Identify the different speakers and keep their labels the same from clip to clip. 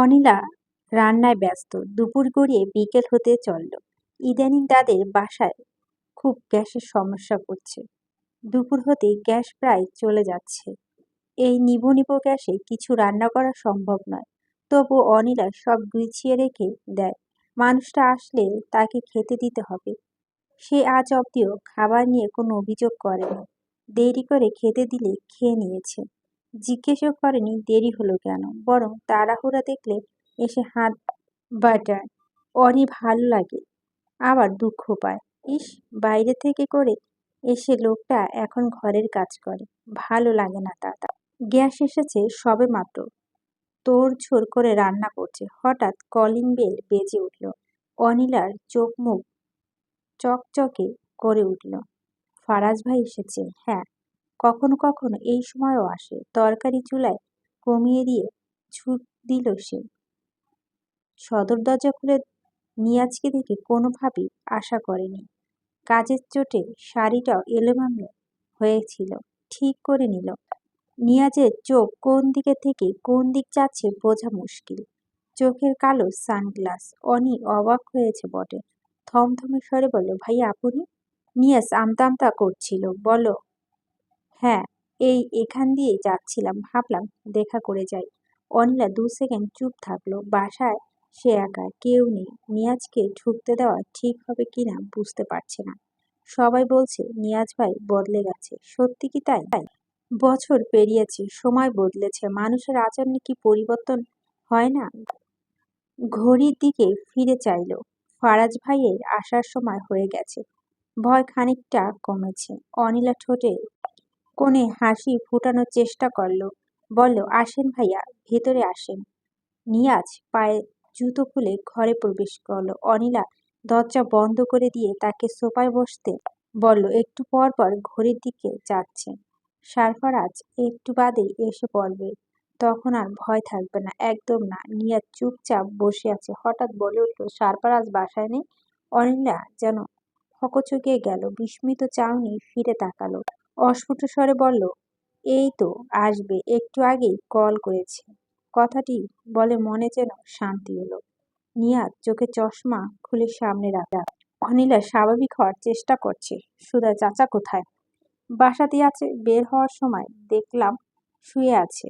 Speaker 1: অনিলা রান্নায় ব্যস্ত। দুপুর গড়িয়ে বিকেল হতে চলল। ইদানিং তাদের বাসায় খুব গ্যাসের সমস্যা করছে। দুপুর হতে গ্যাস প্রায় চলে যাচ্ছে। এই নিভু নিভু গ্যাসে কিছু রান্না করা সম্ভব নয়। তবু অনিলা সব গুছিয়ে রেখে দেয়। মানুষটা আসলে তাকে খেতে দিতে হবে। সে আজ অব্দিও খাবার নিয়ে কোনো অভিযোগ করেনি। দেরি করে খেতে দিলে খেয়ে নিয়েছে। জিজ্ঞেসও করেনি, দেরি হলো কেন? বরং তাড়াহুড়া দেখলে এসে হাত বাটায়। অরি ভালো লাগে, আবার দুঃখ পায়। ইস, বাইরে থেকে করে এসে লোকটা এখন ঘরের কাজ করে। ভালো লাগে না তা গ্যাস এসেছে সবে মাত্র। তোড় ঝোড় করে রান্না করছে। হঠাৎ কলিং বেল বেজে উঠল। অনিলার চোখ মুখ চকচকে করে উঠল। ফারাজ ভাই এসেছে। হ্যাঁ। কখনো কখনো এই সময়ও আসে। তরকারি চুলায় কমিয়ে দিয়ে ছুট দিল সে। সদর দরজা খুলে নিয়াজকে দেখে কোনোভাবেই আশা করেনি। কাজের চোটে শাড়িটাও এলোমেলো হয়েছিল, ঠিক করে নিল। নিয়াজের চোখ কোন দিকে থেকে কোন দিক যাচ্ছে বোঝা মুশকিল। চোখের কালো সানগ্লাস, অনি অবাক হয়েছে বটে। থমথমে স্বরে বলল ভাই আপনি? নিয়াজ আমতা আমতা করছিল বলো হ্যাঁ এই এখান দিয়ে যাচ্ছিলাম, ভাবলাম দেখা করে যাই। অনিলা দু সেকেন্ড চুপ থাকল, বাসায় সে একা, কেউ নেই। নিয়াজকে ঢুকতে দেওয়া ঠিক হবে কিনা বুঝতে পারছে না। সবাই বলছে, নিয়াজ ভাই বদলে গেছে। সত্যি কি তাই তাই? বছর পেরিয়েছে, সময় বদলেছে, মানুষের আচরণে কি পরিবর্তন হয় না? ঘড়ির দিকে ফিরে চাইল, ফারাজ ভাইয়ের আসার সময় হয়ে গেছে। ভয় খানিকটা কমেছে। অনিলা ঠোঁটে কোণে হাসি ফুটানোর চেষ্টা করল। বলল, আসেন ভাইয়া, ভেতরে আসেন। নিয়াজ পায়ে জুতো খুলে ঘরে প্রবেশ করল। অনিলা দরজা বন্ধ করে দিয়ে তাকে সোফায় বসতে বলল, একটু পর পর ঘড়ির দিকে যাচ্ছে। সারফারাজ একটু বাদেই এসে পড়বে। তখন আর ভয় থাকবে না, একদম না। নিয়াজ চুপচাপ বসে আছে। হঠাৎ বলে উঠল, সারফারাজ বাসায় নেই? অনিলা যেন হকচকিয়ে গেল, বিস্মিত চাউনি ফিরে তাকালো। অস্ফুট স্বরে বলল, এই তো, আসবে। একটু আগেই কল করেছে। কথাটি বলে মনে যেন শান্তি এলো। নিয়াজ চোখে চশমা খুলে সামনে রাখা অনিলা স্বাভাবিক হওয়ার চেষ্টা করছে। সুদা চাচা কোথায়? বাসাতে আছে। বের হওয়ার সময় দেখলাম শুয়ে আছে।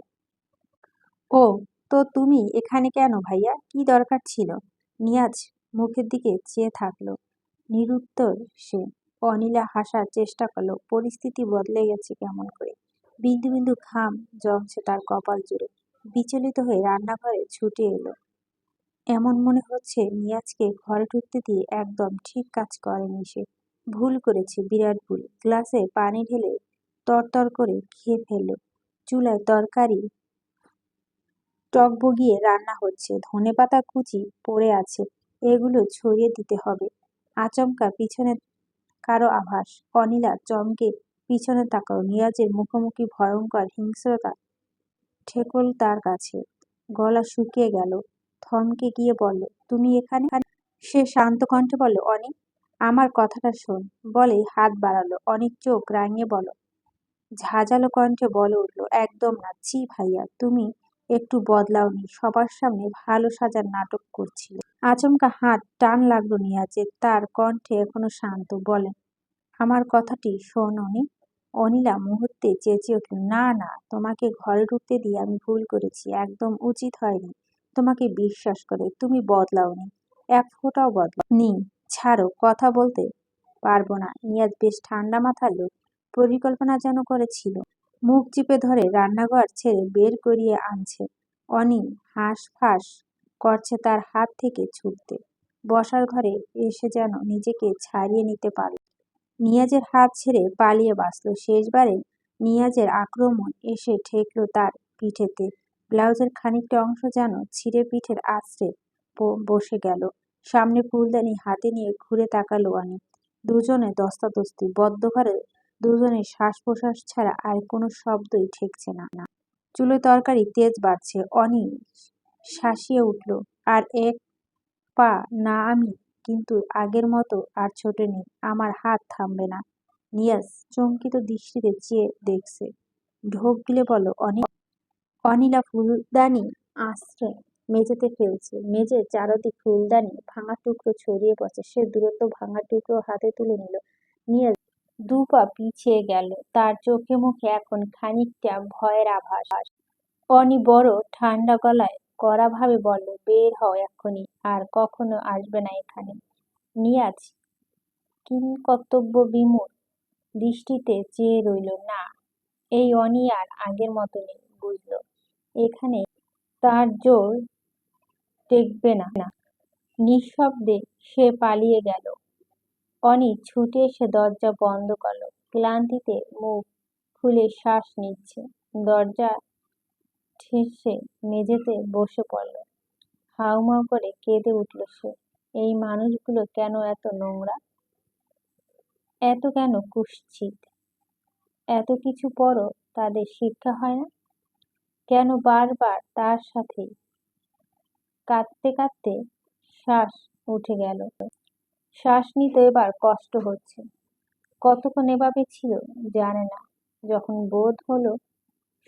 Speaker 1: ও, তো তুমি এখানে কেন ভাইয়া? কি দরকার ছিল? নিয়াজ মুখের দিকে চেয়ে থাকল। নিরুত্তর সে অনিলা হাসার চেষ্টা করল, পরিস্থিতি বদলে গেছে কেমন করে? বিন্দু বিন্দু ঘাম জমছে তার কপাল জুড়ে। বিচলিত হয়ে রান্নাঘরে ছুটে এলো। এমন মনে হচ্ছে নিয়াজকে ঘরে ঢুকতে দিয়ে একদম ঠিক কাজ করেনি সে। ভুল করেছে বিরাট ভুল। গ্লাসে পানি ঢেলে তরতর করে খেয়ে ফেলল। চুলায় তরকারি টকবগিয়ে রান্না হচ্ছে। ধনে পাতা কুচি পড়ে আছে। এগুলো ছড়িয়ে দিতে হবে। আচমকা পিছনে কারও আভাস, অনিলা, চমকে পিছনে তাকাও নিয়াজের মুখোমুখি ভয়ঙ্কর হিংস্রতা ঠেকল তার কাছে। গলা শুকিয়ে গেল, থমকে গিয়ে বলল, তুমি এখানে? সে শান্ত কণ্ঠে বলল অনেক আমার কথাটা শোন। বলে হাত বাড়ালো, অনেক চোখ রাঙিয়ে বলো ঝাঁঝালো কণ্ঠে বলে উঠল, একদম না জি ভাইয়া, তুমি একটু বদলাওনি সবার সামনে ভালো সাজার নাটক করছিল আচমকা হাত টান লাগল নিয়াজের। তার কণ্ঠে এখনও শান্ত বলেন আমার কথাটি শোন অনি অনিলা মুহূর্তে চেঁচিয়ে উঠল, না না, তোমাকে ঘরে ঢুকতে দিয়ে আমি ভুল করেছি, একদম উচিত হয়নি। তোমাকে বিশ্বাস করে, তুমি বদলাওনি এক ফোঁটাও বদলা নি। ছাড়ো, কথা বলতে পারব না। নিয়াজ বেশ ঠান্ডা মাথার লোক। পরিকল্পনা যেন করেছিল। মুখ চিপে ধরে রান্নাঘর ছেড়ে বের করিয়ে আনছে। অনি হাঁস ফাঁস করছে তার হাত থেকে ছুটতে। বসার ঘরে এসে যেন নিজেকে ছাড়িয়ে নিতে পারল। নিয়াজের হাত ছেড়ে পালিয়ে বাঁচল। শেষবারে নিয়াজের আক্রমণ এসে ঠেকল তার পিঠেতে। ব্লাউজের খানিকটা অংশ যেন ছিঁড়ে পিঠের আছড়ে বসে গেল। সামনে ফুলদানি হাতে নিয়ে ঘুরে তাকালো অনি। দুজনে দস্তাদস্তি। বদ্ধ ঘরে দুজনের শ্বাস প্রশ্বাস ছাড়া আর কোনো শব্দই ঠেকছে না। চুলো তরকারি তেজ বাড়ছে অনি শাসিয়ে উঠল, আর এক পা না আমি, কিন্তু আগের মতো আর ছোটে নেই আমার হাত থামবে না। নিয়াজ চমকিত দৃষ্টিতে চেয়ে দেখছে। ঢোক গিলে বলো অনি অনিলা ফুলদানি আশ্রে মেঝেতে ফেলছে মেঝের চারদিক ফুলদানি ভাঙা টুকরো ছড়িয়ে পড়ছে। সে দূরত্ব ভাঙা টুকরো হাতে তুলে নিল। নিয়ে দু পা পিছিয়ে গেল। তার চোখে মুখে এখন খানিকটা ভয়ের আভাস। অনি বড় ঠান্ডা গলায় কড়াভাবে বলল, বের হও এক্ষুনি, আর কখনো আসবে না এখানে। নিয়াজ কিংকর্তব্য বিমূঢ়। দৃষ্টিতে চেয়ে রইল, না, এই অনি আর আগের মতো নেই বুঝল। এখানে তার জোর টেকবে না। নিঃশব্দে সে পালিয়ে গেল। অনি ছুটে এসে দরজা বন্ধ করল। ক্লান্তিতে মুখ খুলে শ্বাস নিচ্ছে। দরজা ঠেসে মেঝেতে বসে পড়ল। হাউমাউ করে কেঁদে উঠল সে। এই মানুষগুলো কেন এত নোংরা? এত কেন কুৎসিত? এত কিছু পরও তাদের শিক্ষা হয় না? কেন বারবার তার সাথে কাঁদতে কাঁদতে শ্বাস উঠে গেল? শ্বাস নিতে এবার কষ্ট হচ্ছে। কতক্ষণ এভাবে ছিল জানে না, যখন বোধ হলো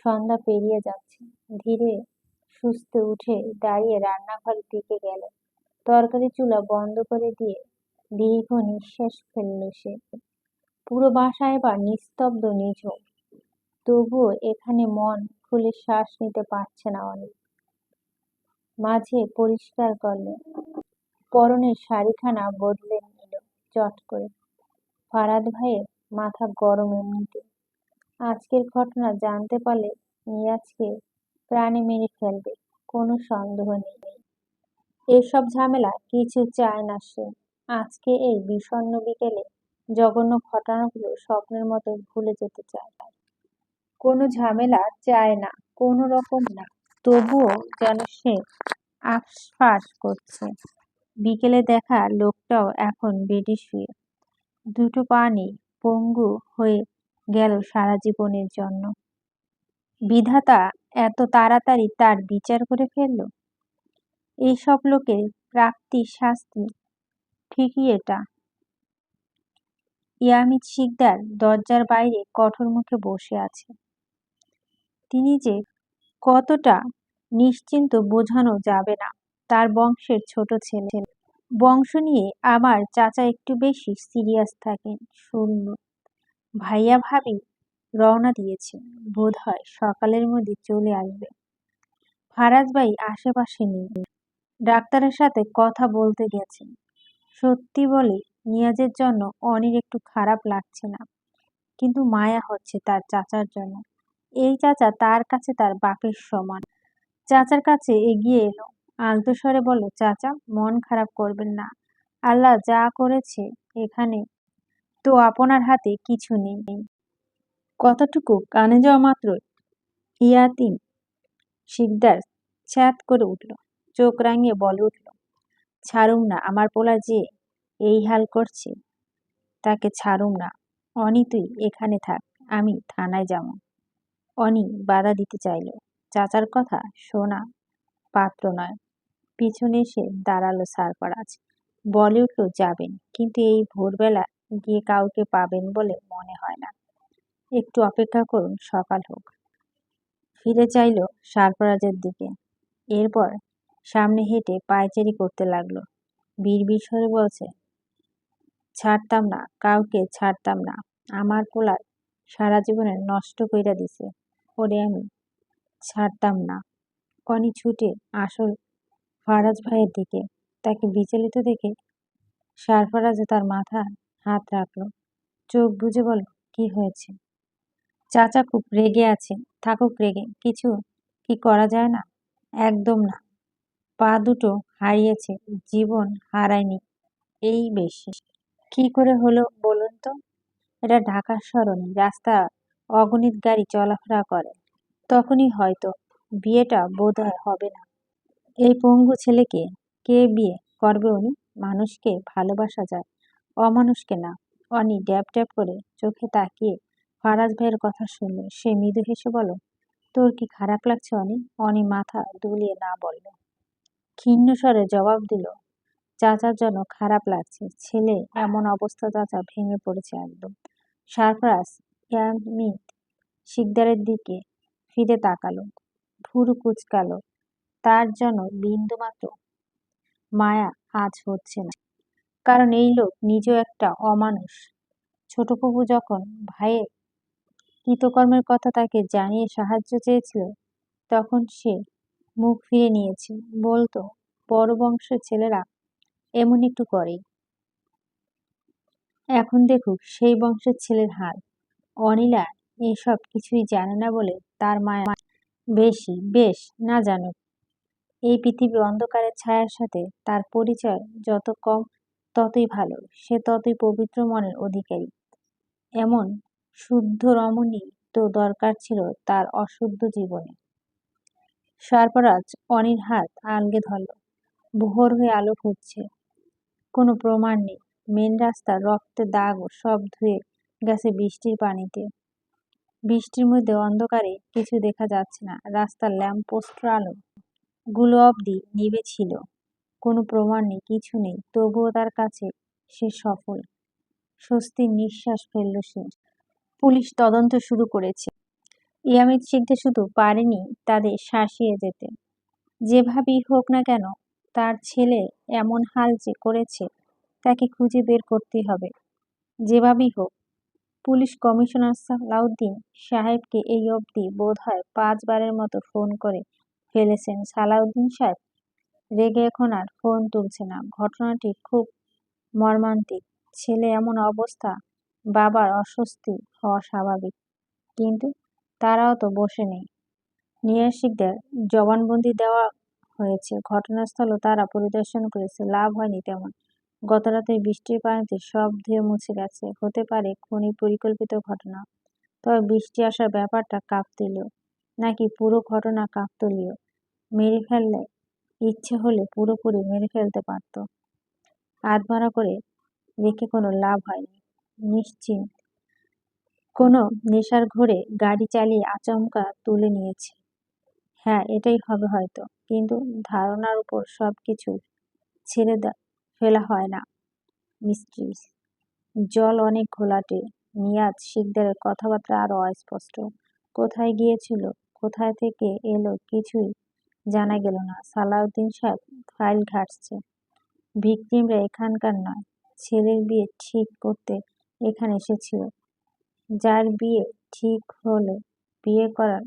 Speaker 1: সন্ধ্যা পেরিয়ে যাচ্ছে। ধীরে সুস্থে উঠে দাঁড়িয়ে রান্নাঘরের দিকে গেল। তরকারি চুলা বন্ধ করে দিয়ে দীর্ঘ নিঃশ্বাস ফেলল সে। পুরো বাসা এবার নিস্তব্ধ নিঝুম তবুও এখানে মন খুলে শ্বাস নিতে পারছে না অনেক। মাঝে পরিষ্কার করলেন পরনের শাড়িখানা বদলে নিল চট করে। ফারাদ ভাইয়ের মাথা গরম এমনিতে আজকের ঘটনা জানতে পারলে নিয়াজকে প্রাণে মেরে ফেলবে, কোনো সন্দেহ নেই। এসব ঝামেলা কিছু চায় না সে। আজকে এই বিষণ্ণ বিকেলে জঘন্য ঘটনাগুলো স্বপ্নের মতো ভুলে যেতে চায়। কোনো ঝামেলা চায় না, কোনো রকম না, তবুও যেন সে আশপাশ করছে। বিকেলে দেখা লোকটাও এখন বেডে শুয়ে দুটো পা নেই, পঙ্গু হয়ে গেল সারা জীবনের জন্য। বিধাতা এত তাড়াতাড়ি তার বিচার করে ফেলল? এইসব লোকের প্রাপ্তি শাস্তি ঠিকই এটা। ইয়ামিত শিকদার দরজার বাইরে কঠোর মুখে বসে আছে। তিনি যে কতটা নিশ্চিন্ত বোঝানো যাবে না। তার বংশের ছোট ছেলে। বংশ নিয়ে আমার চাচা একটু বেশি সিরিয়াস থাকেন, শূন্য। ভাইয়া ভাবি রওনা দিয়েছে, বোধ হয় সকালের মধ্যে চলে আসবে। ফারাজ ভাই আশেপাশে নেই। ডাক্তারের সাথে কথা বলতে গেছেন। সত্যি বলে নিয়াজের জন্য অনির একটু খারাপ লাগছে না। কিন্তু মায়া হচ্ছে তার চাচার জন্য। এই চাচা তার কাছে তার বাপের সমান। চাচার কাছে এগিয়ে এলো। আলতো স্বরে বলল, চাচা, মন খারাপ করবেন না। আল্লাহ যা করেছে এখানে তো আপনার হাতে কিছু নেই। কতটুকু? কানে যাওয়া মাত্র ইয়াতিম শিকদার ছ্যাত করে উঠল, চোখ রাঙিয়ে বলে উঠল, ছাড়ুম না, আমার পোলা যে এই হাল করছে তাকে ছাড়ুম না। অনি, তুই এখানে থাক, আমি থানায় যাব। অনি বাধা দিতে চাইল, চাচার কথা শোনা পাত্র নয়। পিছনে এসে দাঁড়াল সারফরাজ বলে উঠল, যাবেন। কিন্তু এই ভোরবেলা গিয়ে কাউকে পাবেন বলে মনে হয় না। একটু অপেক্ষা করুন, সকাল হোক। ফিরে চাইল সারফরাজের দিকে। এরপর সামনে হেঁটে পায়চারি করতে লাগল। বিড়বিড় স্বরে বলছে, ছাড়তাম না, কাউকে ছাড়তাম না। আমার পোলার সারা জীবনে নষ্ট কইরা দিছে। ওরে আমি ছাড়তাম না। কনি ছুটে আসল ফারাজ ভাইয়ের দিকে, তাকে বিচলিত দেখে সারফরাজে তার মাথা হাত রাখল। চোখ বুঝে বল, কি হয়েছে? চাচা খুব রেগে আছে, থাকুক রেগে, কিছু কি করা যায় না? একদম না, পা দুটো হারিয়েছে, জীবন হারায়নি, এই বেশি। কি করে হলো বলুন তো? এটা ঢাকার সরণি, রাস্তা অগণিত গাড়ি চলাফেরা করে, তখনই হয়তো বিয়েটা বোধ হবে না। এই পঙ্গু ছেলেকে কে বিয়ে করবে উনি? মানুষকে ভালোবাসা যায়, অমানুষকে না। অনি ড্যাব ড্যাব করে চোখে তাকিয়ে ফারাজ ভাইয়ের কথা শুনলো। সে মৃদু হেসে বলো তোর কি খারাপ লাগছে অনি? অনি মাথা দুলিয়ে না বলল। ক্ষীণ স্বরে জবাব দিল, চাচার জন্য খারাপ লাগছে। ছেলে এমন অবস্থা চাচা ভেঙে পড়েছে একদম। সারফরাজ ইয়ামিত শিকদারের দিকে ফিরে তাকালো, ভুরু কুচকালো তার জন্য বিন্দুমাত্র মায়া আজ হচ্ছে না। কারণ এই লোক নিজেও একটা অমানুষ। ছোটবাবু যখন ভাইয়ের কৃতকর্মের কথা তাকে জানিয়ে সাহায্য চেয়েছিল, তখন সে মুখ ফিরে নিয়েছে। বলতো বড় বংশের ছেলেরা এমন একটু করেই এখন দেখুক সেই বংশের ছেলের হাল। অনিলা এসব কিছুই জানে না বলে তার মায়া বেশি। বেশ, না জানুক। এই পৃথিবী অন্ধকারের ছায়ার সাথে তার পরিচয় যত কম, ততই ভালো। সে ততই পবিত্র মনের অধিকারী। এমন শুদ্ধ রমণী তো দরকার ছিল তার অশুদ্ধ জীবনে। সর্পরাজ অনির হাত আলগে ধরল। ভোর হয়ে আলো ফুটছে। কোনো প্রমাণ নেই। মেন রাস্তার রক্তের দাগও সব ধুয়ে গেছে বৃষ্টির পানিতে। বৃষ্টির মধ্যে অন্ধকারে কিছু দেখা যাচ্ছে না। রাস্তার ল্যাম্প ল্যাম্পপোস্টের আলো গুলো অবধি নিভে ছিল কোনো প্রমাণ নেই, কিছু নেই। তবুও তার কাছে সে সফল। স্বস্তির নিঃশ্বাস ফেলল সে। পুলিশ তদন্ত শুরু করেছে। ইয়ামিত শিখতে শুধু পারেনি তাদের শাসিয়ে যেতে। যেভাবেই হোক না কেন, তার ছেলে এমন হাল যে করেছে, তাকে খুঁজে বের করতেই হবে। যেভাবেই হোক, পুলিশ কমিশনার সালাউদ্দিন সাহেবকে এই অবধি বোধ হয় পাঁচবারের মতো ফোন করে ফেলেছেন সালাউদ্দিন সাহেব। রেগে এখন আর ফোন তুলছে না। ঘটনাটি খুব মর্মান্তিক। ছেলে এমন অবস্থা, বাবার অস্বস্তি হওয়া স্বাভাবিক। কিন্তু তারাও তো বসে নেই। নিরাশিকদের জবানবন্দি দেওয়া হয়েছে। ঘটনাস্থলও তারা পরিদর্শন করেছে। লাভ হয়নি তেমন। গত রাতে বৃষ্টির পানিতে সব ধুয়ে মুছে গেছে। হতে পারে খুনি পরিকল্পিত ঘটনা, তবে বৃষ্টি আসার ব্যাপারটা কাকতালীয় নাকি পুরো ঘটনা কাকতলীয়? মেরে ফেললে ইচ্ছে হলে পুরোপুরি মেরে ফেলতে পারত। আধমারা করে রেখে কোনো লাভ হয়নি। নিশ্চিন্ত। কোনো নেশার ঘোরে গাড়ি চালিয়ে আচমকা তুলে নিয়েছে। হ্যাঁ এটাই হবে হয়তো, কিন্তু ধারণার উপর সব কিছু ছেড়ে ফেলা হয় না। মিস্ট্রি জল অনেক ঘোলাটে। নিয়াজ শিকদারের কথাবার্তা আরও অস্পষ্ট। কোথায় গিয়েছিল? কোথায় থেকে এলো কিছুই জানা গেল না। সালাউদ্দিন সাহেব ফাইল ঘাটছে। ভিকটিমরা এখানকার নয়, ছেলের বিয়ে ঠিক করতে এখানে এসেছিল। যার বিয়ে ঠিক হলে বিয়ে করার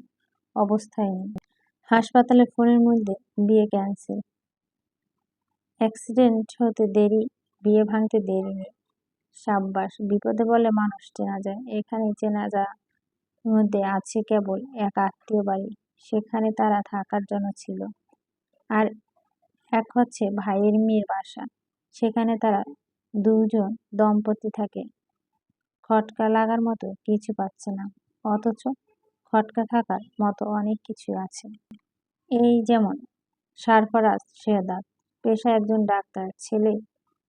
Speaker 1: অবস্থায় নেই। হাসপাতালের ফোনের মধ্যে বিয়ে ক্যান্সেল। অ্যাক্সিডেন্ট হতে দেরি, বিয়ে ভাঙতে দেরি নেই। সাব্বাস, বিপদে বলে মানুষ চেনা যায় এখানে চেনা যা মধ্যে আছে কেবল এক আত্মীয় বাড়ি। সেখানে তারা থাকার জন্য ছিল। আর এক হচ্ছে ভাইয়ের মেয়ের বাসা। সেখানে তারা দুজন দম্পতি থাকে। খটকা লাগার মতো কিছু পাচ্ছে না। অথচ খটকা থাকার মতো অনেক কিছু আছে। এই যেমন সারফরাজ শেহদাদ পেশা একজন ডাক্তার, ছেলে,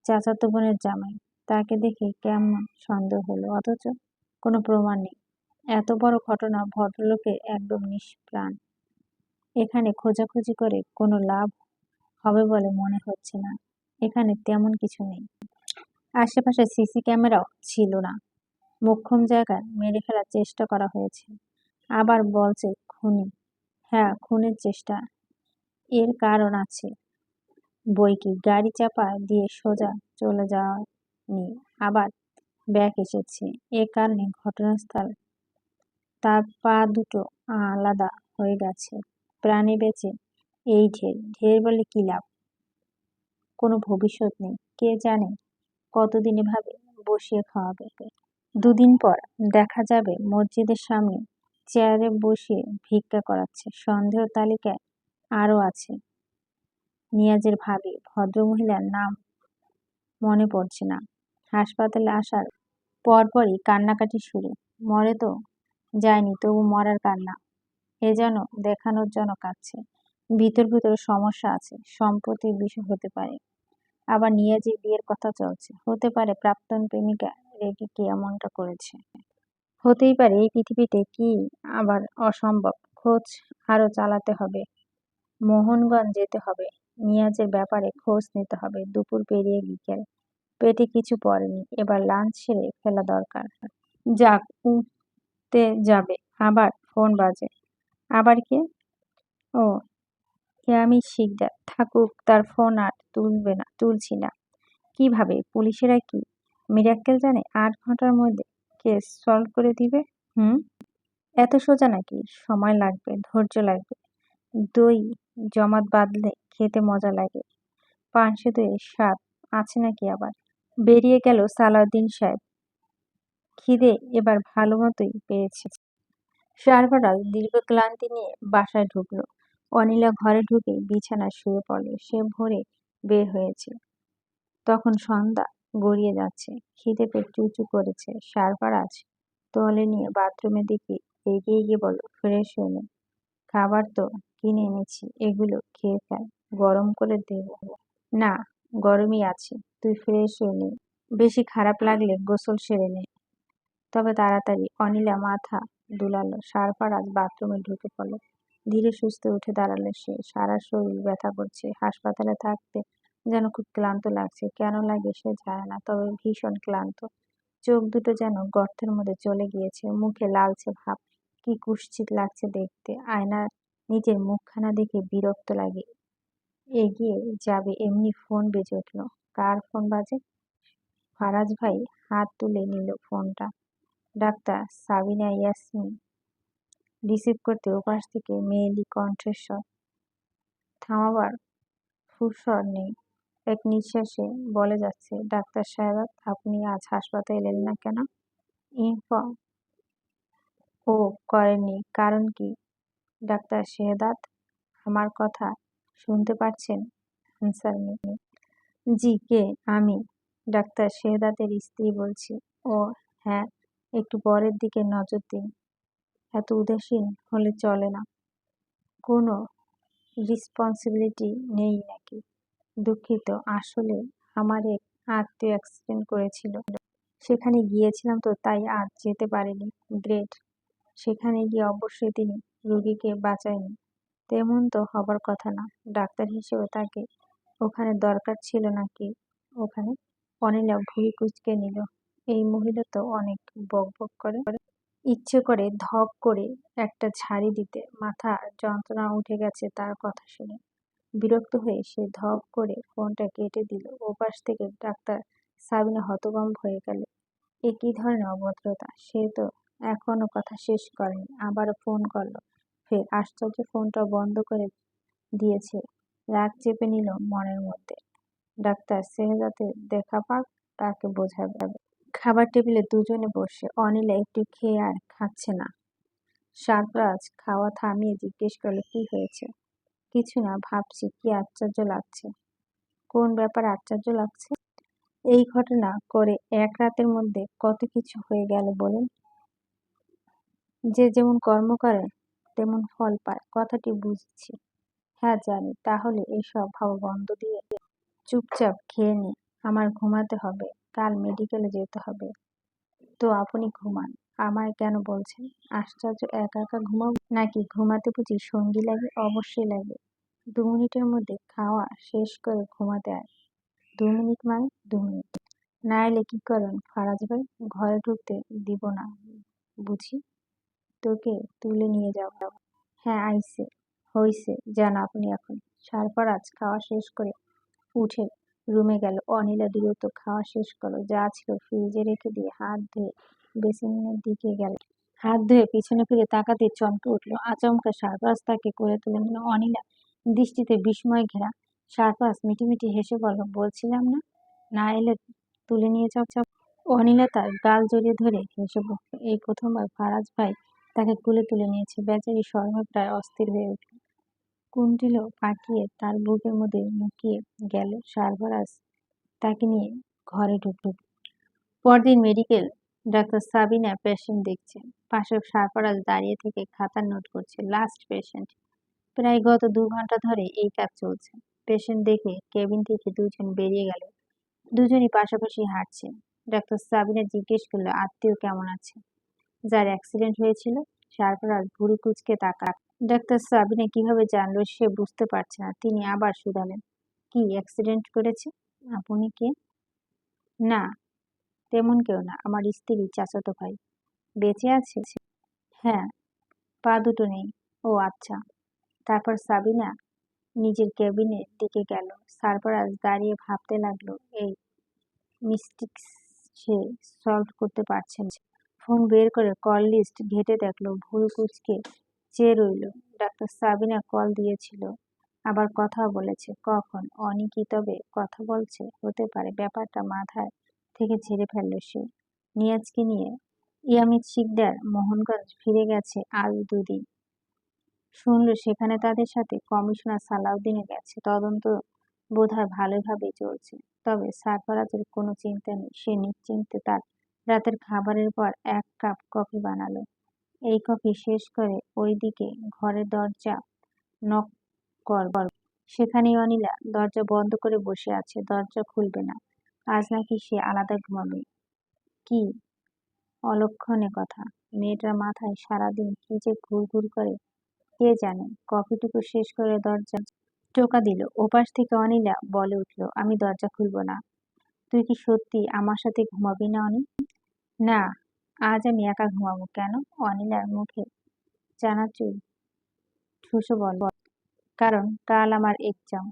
Speaker 1: চাচাতো বোনের জামাই। তাকে দেখে কেমন সন্দেহ হলো। অথচ কোনো প্রমাণ নেই। এত বড় ঘটনা ভদ্রলোকের একদম নিষ্প্রাণ। এখানে খোঁজাখুঁজি করে কোনো লাভ হবে বলে মনে হচ্ছে না। এখানে তেমন কিছু নেই। আশেপাশে সিসি ক্যামেরাও ছিল না। মোক্ষম জায়গায় মেরে ফেলার চেষ্টা করা হয়েছে। আবার বলছে খুনি। হ্যাঁ খুনের চেষ্টা। এর কারণ আছে। বই কি গাড়ি চাপা দিয়ে সোজা চলে যাওয়া নি আবার ব্যাগ এসেছে। এ কারণে ঘটনাস্থল তার পা দুটো আলাদা হয়ে গেছে। প্রাণে বেঁচে। এই ঢের ঢের বলে কি লাভ? কোনো ভবিষ্যৎ নেই, কে জানে কতদিন এভাবে বসিয়ে খাওয়াবে দুদিন পর দেখা যাবে মসজিদের সামনে চেয়ারে বসিয়ে ভিক্ষা করাচ্ছে। সন্দেহ তালিকায় আরও আছে। নিয়াজের ভাবি ভদ্রমহিলার নাম মনে পড়ছে না। হাসপাতালে আসার পরপরই কান্নাকাটি শুরু। মরে তো যায়নি, তবু মরার কান্না। এ যেন দেখানোর জন্য কাঁদছে। ভিতর ভিতর সমস্যা আছে, সম্পত্তির বিষয় হতে পারে। আবার নিয়াজের বিয়ের কথা চলছে, হতে পারে প্রাক্তন প্রেমিকা রেগে এমনটা করেছে? হতেই পারে এই পৃথিবীতে কি আবার অসম্ভব? খোঁজ আরও চালাতে হবে, মোহনগঞ্জ যেতে হবে, নিয়াজের ব্যাপারে খোঁজ নিতে হবে, দুপুর পেরিয়ে বিকেল। পেটে কিছু পড়েনি, এবার লাঞ্চ সেরে ফেলা দরকার। যাক উঠতে যাবে, আবার ফোন বাজে। আবার কে? ও ইয়ামি শিকদার। থাকুক, তার ফোন আর তুলবে না, তুলছি না। কীভাবে পুলিশেরা কি? মিরাক্কেল জানে আট ঘণ্টার মধ্যে কেস সলভ করে দিবে? হুম? এত সোজা নাকি? সময় লাগবে, ধৈর্য লাগবে। দই জমাট বাঁধলে খেতে মজা লাগে। পাঁচশো দইয়ের স্বাদ আছে নাকি আবার? বেরিয়ে গেল সালাউদ্দিন সাহেব। খিদে এবার ভালো মতোই পেয়েছে। সারফারাজ দীর্ঘ ক্লান্তি নিয়ে বাসায় ঢুকলো। অনিলা ঘরে ঢুকে বিছানায় শুয়ে পড়ল। সে ভোরে বের হয়েছে। তখন সন্ধ্যা গড়িয়ে যাচ্ছে। খিদে পেট চুচু করেছে। সারফারাজ তোয়ালে নিয়ে বাথরুমের দিকে এগিয়ে গিয়ে বলল, ফ্রেশ হয়ে খাবার তো কিনে এনেছি। এগুলো খেয়ে ফেল। গরম করে দেব না, গরমই আছে। তুই ফ্রেশ হয়ে নে। বেশি খারাপ লাগলে গোসল সেরে নে। তবে তাড়াতাড়ি অনিলা মাথা দুলালো। সারফারাজ বাথরুমে ঢুকে পড়ল। ধীরে সুস্থে উঠে দাঁড়াল সে। সারা শরীর ব্যথা করছে। হাসপাতালে থাকতে যেন খুব ক্লান্ত লাগছে। কেন লাগে সে যায় না, তবে ভীষণ ক্লান্ত। চোখ দুটো যেন গর্তের মধ্যে চলে গিয়েছে। মুখে লালচে ভাব। কি কুৎসিত লাগছে দেখতে। আয়নার নিজের মুখখানা দেখে বিরক্ত লাগে। এগিয়ে যাবে এমনি ফোন বেজে উঠল। কার ফোন বাজে? ফারাজ ভাই হাত তুলে নিল ফোনটা। ডাক্তার সাবিনা ইয়াসমিন। রিসিভ করতে ওপাশ থেকে মেয়েলি কণ্ঠস্বর। থামাবার ফুরসর নেই। এক নিঃশ্বাসে বলে যাচ্ছে, ডাক্তার সাহেব, আপনি আজ হাসপাতালে এলেন না কেন? ইনফর্ম ও করেননি। কারণ কি? ডাক্তার শেহদাদ আমার কথা শুনতে পাচ্ছেন? আনসার মি জি, কে? আমি, ডাক্তার শেহদাদের স্ত্রী বলছি। ও হ্যাঁ একটু পরের দিকে নজর দিন। এত উদাসীন হলে চলে না। কোনো রেসপন্সিবিলিটি নেই নাকি? দুঃখিত, আসলে আমার এক আত্মীয় অ্যাক্সিডেন্ট করেছিল। সেখানে গিয়েছিলাম তো, তাই আর যেতে পারিনি। গ্রেট সেখানে গিয়ে অবশ্যই তিনি রুগীকে বাঁচায়নি। তেমন তো হবার কথা না। ডাক্তার হিসেবে তাকে ওখানে দরকার ছিল নাকি? ওখানে অনিলা ভুঁড়ি কুচকে নিল। এই মহিলা তো অনেক বক বক করে। ইচ্ছে করে ধপ করে একটা ঝাড়ি দিতে। মাথা যন্ত্রণা উঠে গেছে তার কথা শুনে। বিরক্ত হয়ে সে ধপ করে ফোনটা কেটে দিল। ওপাশ থেকে ডাক্তার সাবিনা হতভম্ব হয়ে গেল। এ কি ধরনের অভদ্রতা? সে তো এখনও কথা শেষ করেনি, আবারও ফোন করল। ফের আশ্চর্য ফোনটা বন্ধ করে দিয়েছে। রাগ চেপে নিল মনের মধ্যে। ডাক্তার সেহেদাতে দেখা পাক, তাকে বোঝাবে। খাবার টেবিলে দুজনে বসে অনিলা একটু খেয়ে আর খাচ্ছে না। সারপ্রাজ খাওয়া থামিয়ে জিজ্ঞেস করল, কি হয়েছে? কিছু না, ভাবছি কি আশ্চর্য লাগছে। কোন ব্যাপারে আশ্চর্য লাগছে? এই ঘটনা করে এক রাতের মধ্যে কত কিছু হয়ে গেল বলুন? যে যেমন কর্ম করে, তেমন ফল পায়, কথাটি বুঝছি। হ্যাঁ জানি, তাহলে এইসব ভাবা বন্ধ দিয়ে চুপচাপ খেয়ে নে, আমার ঘুমাতে হবে। কাল মেডিকেলে যেতে হবে। তো আপনি ঘুমান। আমায় কেন বলছেন? আশ্চর্য একা একা ঘুমাবো নাকি ঘুমাতে বুঝি সঙ্গী লাগে? অবশ্যই লাগে। দু মিনিটের মধ্যে খাওয়া শেষ করে ঘুমাতে আয়। দু মিনিট মানে দু মিনিট। না এলে কি করেন? ফারাজ ভাই, ঘরে ঢুকতে দিব না, বুঝি? তোকে তুলে নিয়ে যাব হ্যাঁ আইসে। হইছে যান আপনি এখন। সারফারাজ খাওয়া শেষ করে উঠে রুমে গেল। অনিলা দ্রুত খাওয়া শেষ করল। যা ছিল ফ্রিজে রেখে দিয়ে হাত ধুয়ে বেসিনের দিকে গেল। হাত ধুয়ে পিছনে ফিরে তাকাতে চমকে উঠল আচমকা সারফারাজ তাকে করে তুলে নিল। অনিলা দৃষ্টিতে বিস্ময় ঘেরা সারফারাজ মিটিমিটি হেসে বলল, বলছিলাম না না এলে তুলে নিয়ে যাও চাপ অনিলা তার গাল জড়িয়ে ধরে হেসে এই প্রথমবার ফারাজ ভাই তাকে কুলে তুলে নিয়েছে। বেচারি শর্মে প্রায় অস্থির হয়ে উঠল। কুণ্ঠিল পাকিয়ে তার বুকের মধ্যে মুকিয়ে গেল সারফারাজ। তাকে নিয়ে ঘরে ঢুকল। পরদিন মেডিকেল ডাক্তার সাবিনা পেশেন্ট দেখছে। পাশে সারফারাজ দাঁড়িয়ে থেকে খাতার নোট করছে, লাস্ট পেশেন্ট। প্রায় গত দু ঘণ্টা ধরে এই কাজ চলছে। পেশেন্ট দেখে কেবিন থেকে দুজন বেরিয়ে গেল। দুজনই পাশাপাশি হাঁটছে। ডাক্তার সাবিনা জিজ্ঞেস করল, আত্মীয় কেমন আছে? যার অ্যাক্সিডেন্ট হয়েছিল, সারফারাজ ভুড়ি কুচকে তাকা ডাক্তার সাবিনা কীভাবে জানলো সে বুঝতে পারছে না। তিনি আবার শুধালেন। কি অ্যাক্সিডেন্ট করেছে? আপনি কে? না, তেমন কেউ না, আমার স্ত্রী, চাচাতো ভাই। বেঁচে আছে? হ্যাঁ পা দুটো নেই। ও আচ্ছা। তারপর সাবিনা নিজের দিকে গেল। সারফরাজ দাঁড়িয়ে ভাবতে লাগল, এই মিস্টিক্স সে সলভ করতে পারছে না। ফোন বের করে কল লিস্ট ঘেটে দেখল, ভুল কুচকে চেয়ে রইল। ডাক্তার সাবিনা কল দিয়েছিল। আবার কথা বলেছে। কখন? অনি তবে কথা বলছে। হতে পারে ব্যাপারটা মাথায় থেকে ঝেড়ে ফেলল সে। নিয়াজকে নিয়ে ইয়ামিত শিকদার মোহনগঞ্জ ফিরে গেছে আজ দুদিন। শুনল, সেখানে তাদের সাথে কমিশনার সালাউদ্দিনে গেছে। তদন্ত বোধহয় ভালোভাবেই চলছে। তবে সারফরাজের কোনো চিন্তা নেই। সে নিশ্চিন্তে তার রাতের খাবারের পর এক কাপ কফি বানালো। এই কফি শেষ করে ওইদিকে ঘরের দরজা নক কর সেখানে অনিলা দরজা বন্ধ করে বসে আছে, দরজা খুলবে না। আজ নাকি সে আলাদা ঘুমাবে। কি? অলক্ষণে কথা। মেয়েটার মাথায় সারাদিন কি যে ঘুরঘুর করে, কে জানে? কফিটুকু শেষ করে দরজা টোকা দিল। ওপাশ থেকে অনিলা বলে উঠল, আমি দরজা খুলবো না। তুই কি সত্যি আমার সাথে ঘুমাবি না অনি? না আজ আমি একা ঘুমাবো কেন? অনিলার মুখে চানাচুর ঠুসো বল। কারণ কাল আমার এক্সাম